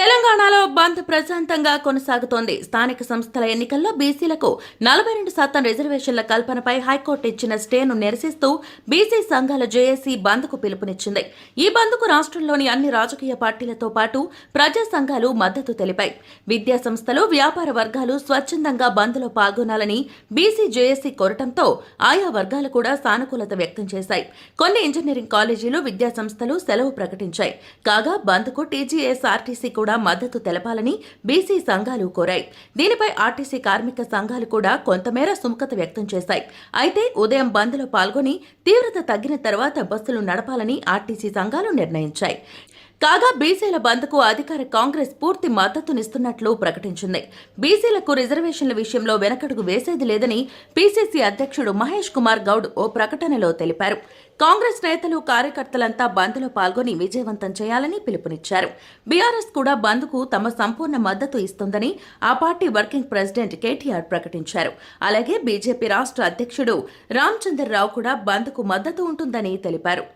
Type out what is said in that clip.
తెలంగాణలో బంద్ ప్రశాంతంగా కొనసాగుతోంది. స్థానిక సంస్థల ఎన్నికల్లో బీసీలకు నలభై రెండు శాతం రిజర్వేషన్ల కల్పనపై హైకోర్టు ఇచ్చిన స్టేను నిరసిస్తూ బీసీ సంఘాల జేఏసీ బంద్కు పిలుపునిచ్చింది. ఈ బంద్కు రాష్ట్రంలోని అన్ని రాజకీయ పార్టీలతో పాటు ప్రజా సంఘాలు మద్దతు తెలిపాయి. విద్యా సంస్థలు వ్యాపార వర్గాలు స్వచ్ఛందంగా బంద్లో పాల్గొనాలని బీసీ జేఏసీ కోరటంతో ఆయా వర్గాలు కూడా సానుకూలత వ్యక్తం చేశాయి. కొన్ని ఇంజనీరింగ్ కాలేజీలు విద్యా సంస్థలు సెలవు ప్రకటించాయి. కాగా బంద్కు టీజీఎస్ఆర్టీసీ కూడా మద్దతు తెలపాలని బీసీ సంఘాలు కోరాయి. దీనిపై ఆర్టీసీ కార్మిక సంఘాలు కూడా కొంతమేర సుముఖత వ్యక్తం చేశాయి. అయితే ఉదయం బంద్లో పాల్గొని తీవ్రత తగ్గిన తర్వాత బస్సులు నడపాలని ఆర్టీసీ సంఘాలు నిర్ణయించాయి. కాగా బీసీల బంద్కు అధికార కాంగ్రెస్ పూర్తి మద్దతునిస్తున్నట్లు ప్రకటించింది. బీసీలకు రిజర్వేషన్ల విషయంలో వెనకడుగు వేసేది లేదని పీసీసీ అధ్యక్షుడు మహేష్ కుమార్ గౌడ్ ఓ ప్రకటనలో తెలిపారు. కాంగ్రెస్ నేతలు కార్యకర్తలంతా బంద్లో పాల్గొని విజయవంతం చేయాలని పిలుపునిచ్చారు. బీఆర్ఎస్ కూడా బంద్కు తమ సంపూర్ణ మద్దతు ఇస్తుందని ఆ పార్టీ వర్కింగ్ ప్రెసిడెంట్ కేటీఆర్ ప్రకటించారు. అలాగే బీజేపీ రాష్ట్ర అధ్యక్షుడు రామచంద్రరావు కూడా బంద్కు మద్దతు ఉంటుందని తెలిపారు.